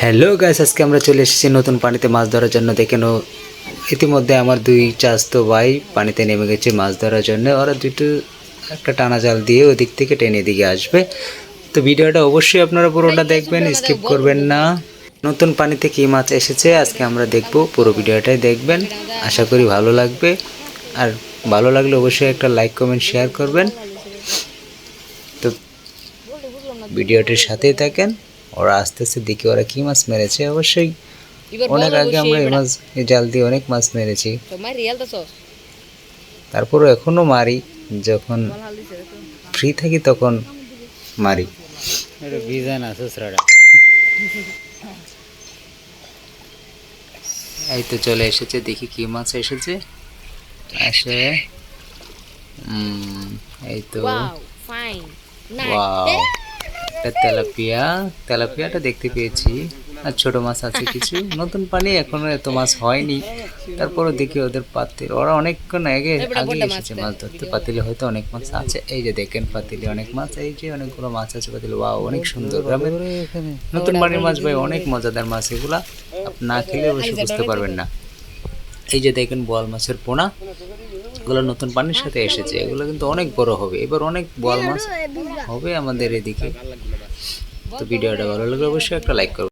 Hello guys আজকে আমরা চলে এসেছি নতুন পানিতে মাছ ধরার জন্য। দেখে নো ইতিমধ্যে আমার দুই চাস্তো ভাই পানিতে নেমে গেছে মাছ ধরার জন্য। ওরা দুটো একটা টানা জাল দিয়ে ওদিক থেকে টেনে দিকে আসবে। তো ভিডিওটা অবশ্যই আপনারা পুরোটা দেখবেন স্কিপ করবেন না। নতুন পানিতে কী মাছ এসেছে আজকে আমরা দেখব পুরো ভিডিওটাই দেখবেন। আশা করি ভালো লাগবে। আর ভালো লাগলে অবশ্যই একটা লাইক কমেন্ট শেয়ার করবেন। তো ভিডিওটির সাথেই থাকেন। ওরা আস্তে আস্তে দেখি ওরা কি মাছ মেরেছে। অবশ্যই অনেক আগে আমরা এই মাছ এই জাল দিয়ে অনেক মাছ মেরেছি. তারপরও এখনও মারি যখন ফ্রি থাকি তখন মারি। এই তো চলে এসেছে দেখি কি মাছ এসেছে। আসে। উম, এই তো. ওয়াও একটা তেলাপিয়া তেলাপিয়াটা দেখতে পেয়েছি। আর ছোট মাছ আছে কিছু। নতুন পানি এখনও এত মাছ হয়নি। তারপরে দেখি ওদের পাতিল। ওরা অনেকক্ষণ আগে আগে এসেছে মাছ ধরতে। পাতিলে হয়তো অনেক মাছ আছে। এই যে দেখেন পাতিলে অনেক মাছ। এই যে অনেকগুলো মাছ আছে পাতিলে। ওয়াও অনেক সুন্দর। গ্রামের নতুন পানির মাছ ভাই অনেক মজাদার মাছ। এগুলা আপনি না খেলে অবশ্যই বুঝতে পারবেন না। এই যে দেখেন বোয়াল মাছের পোনা, এগুলো নতুন পানির সাথে এসেছে, এগুলো কিন্তু অনেক বড় হবে। এবার অনেক বোয়াল মাছ হবে আমাদের এদিকে। তো ভিডিওটা ভালো লাগলে অবশ্যই একটা লাইক করবেন।